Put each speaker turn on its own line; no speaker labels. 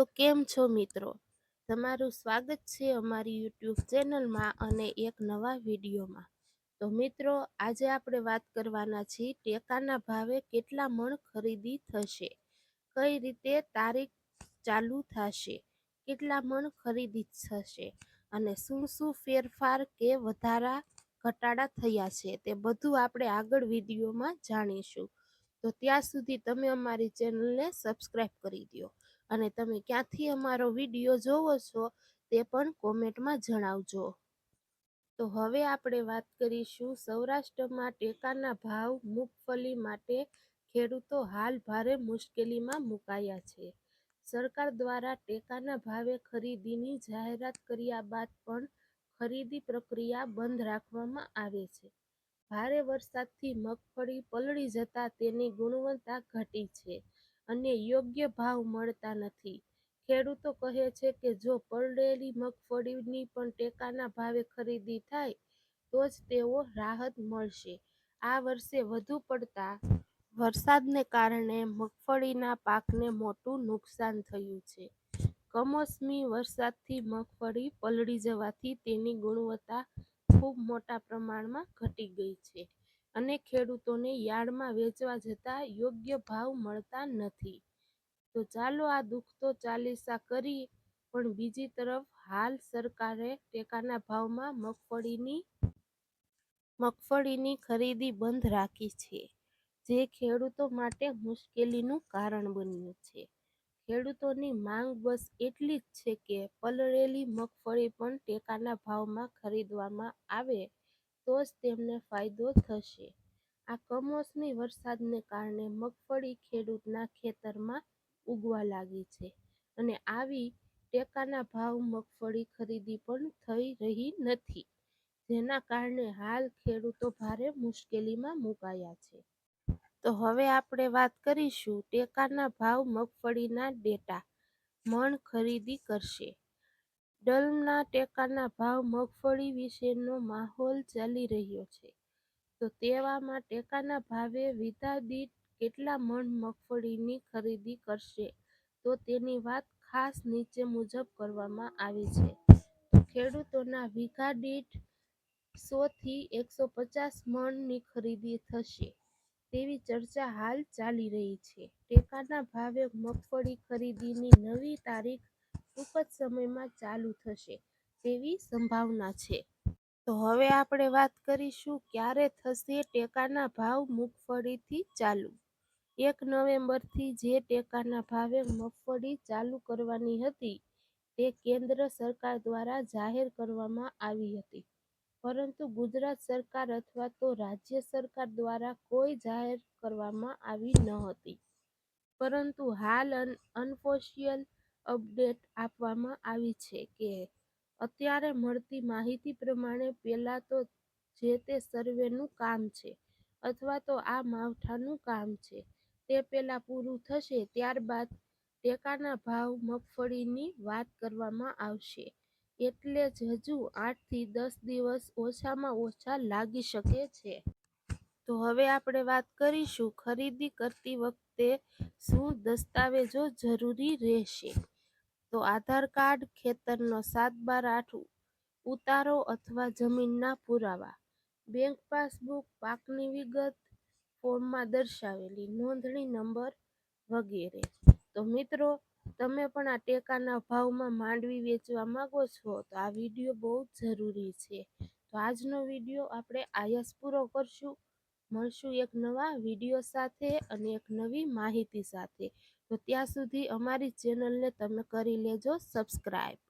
તો કેમ છો મિત્રો? તમારું સ્વાગત છે અમારી યુટ્યુબ ચેનલમાં અને એક નવા વિડીયોમાં. તો મિત્રો, આજે આપણે વાત કરવાના છીએ ટેકાના ભાવે કેટલા મણ ખરીદી થશે? કઈ રીતે તારીખ ચાલુ થશે? કેટલા મણ ખરીદી થશે? અને શું શું ફેરફાર કે વધારા ઘટાડા થયા છે તે બધું આપણે આગળ વિડીયોમાં જાણીશું. તો ત્યાં સુધી તમે અમારી ચેનલને સબસ્ક્રાઈબ કરી દો અને તમે ક્યાંથી અમારો વીડિયો જોવો છો તે પણ કોમેન્ટમાં જણાવજો. તો હવે આપણે વાત કરીશું સૌરાષ્ટ્રમાં ટેકાના ભાવ મગફળી માટે ખેડૂતો હાલ ભારે મુશ્કેલીમાં મુકાયા છે. સરકાર દ્વારા ટેકાના ભાવે ખરીદીની જાહેરાત કર્યા બાદ પણ ખરીદી પ્રક્રિયા બંધ રાખવામાં આવે છે. ભારે વરસાદથી મગફળી પલળી જતા તેની ગુણવત્તા ઘટી છે. અને યોગ્ય ભાવ મળતા નથી. ખેડૂતો કહે છે કે જો પરડેલી મગફળીની પણ ટેકાના ભાવે ખરીદી થાય, તો જ તેઓ રાહત મળશે. આ વર્ષે વધુ પડતા વરસાદને કારણે મગફળીના પાકને મોટું નુકસાન થયું છે. કમોસમી વરસાદથી મગફળી પલળી જવાથી તેની ગુણવત્તા ખૂબ મોટા પ્રમાણમાં ઘટી ગઈ છે. અને ખેડૂતોને યાર્ડમાં વેચવા જતા યોગ્ય ભાવ મળતા નથી. તો ચાલો આ દુઃખ તો ચાલીસા કરી, પણ બીજી તરફ હાલ સરકારે ટેકાના ભાવમાં મગફળીની મગફળીની ખરીદી બંધ રાખી છે, જે ખેડૂતો માટે મુશ્કેલીનું કારણ બન્યું છે. ખેડૂતોની માંગ બસ એટલી જ છે કે, પલળેલી મગફળી પણ ટેકાના ભાવમાં ખરીદવામાં આવે તો જ તેમને ફાયદો થશે. આ કમોસમી વરસાદને કારણે મગફળી ખેડૂતના ખેતરમાં ઉગવા લાગી છે અને આવી ટેકાના ભાવ મગફળી ખરીદી પણ થઈ રહી નથી, જેના કારણે હાલ ખેડૂતો ભારે મુશ્કેલીમાં મુકાયા છે. તો હવે આપણે વાત કરીશું ટેકાના ભાવ મગફળીના ડેટા, મણ ખરીદી કરશે. ડલના ટેકાના ભાવ મગફળી વિશેનો માહોલ ચાલી રહ્યો છે. તો તેવામાં ટેકાના ભાવે વીઘા કેટલા મણ મગફળીની ખરીદી કરશે? તો તેની વાત ખાસ નીચે મુજબ કરવામાં આવી છે. ખેડૂતોના વીઘા દીઠ સોથી એકસો પચાસ મણની ખરીદી થશે. તેવી ચર્ચા હાલ ચાલી રહી છે. ટેકાના ભાવે મગફળી ખરીદીની નવી તારીખ ટૂંક જ સમયમાં ચાલુ થશે તેવી સંભાવના છે. તો હવે આપણે વાત કરીશું ક્યારે થશે ટેકાના ભાવ મગફળીથી ચાલુ. એક નવેમ્બરથી જે ટેકાના ભાવે મગફળી ચાલુ કરવાની હતી તે કેન્દ્ર સરકાર દ્વારા જાહેર કરવામાં આવી હતી. પરંતુ ગુજરાત સરકાર અથવા તો રાજ્ય સરકાર દ્વારા કોઈ જાહેર કરવામાં આવી ન હતી. પરંતુ હાલ અનઓફિશિયલ અપડેટ આપવામાં આવી છે કે અત્યારે મળતી માહિતી પ્રમાણે પહેલાં તો જે તે સર્વેનું કામ છે અથવા તો આ માવઠાનું કામ છે તે પહેલાં પૂરું થશે ત્યારબાદ ટેકાના ભાવ મગફળીની વાત કરવામાં આવશે. એટલે જ હજુ આઠથી દસ દિવસ ઓછામાં ઓછા લાગી શકે છે. તો હવે આપણે વાત કરીશું ખરીદી કરતી વખતે શું દસ્તાવેજો જરૂરી રહેશે? તો આધાર કાર્ડ, ખેતરનો સાત બાર આઠ ઉતારો અથવા જમીનના પુરાવા. બેંક પાસબુક, પાકની વિગત, ફોર્મમાં દર્શાવેલી નોંધણી નંબર વગેરે. તો મિત્રો, તમે પણ આ ટેકાના ભાવમાં માંડવી વેચવા માંગો છો, તો આ વીડિયો બહુ જરૂરી છે. તો આજનો વીડિયો આપણે આયસ પૂરો કરશું. મળશું એક નવા વીડિયો સાથે અને એક નવી માહિતી સાથે. તો ત્યાં સુધી અમારી ચેનલને તમે કરી લેજો સબસ્ક્રાઈબ.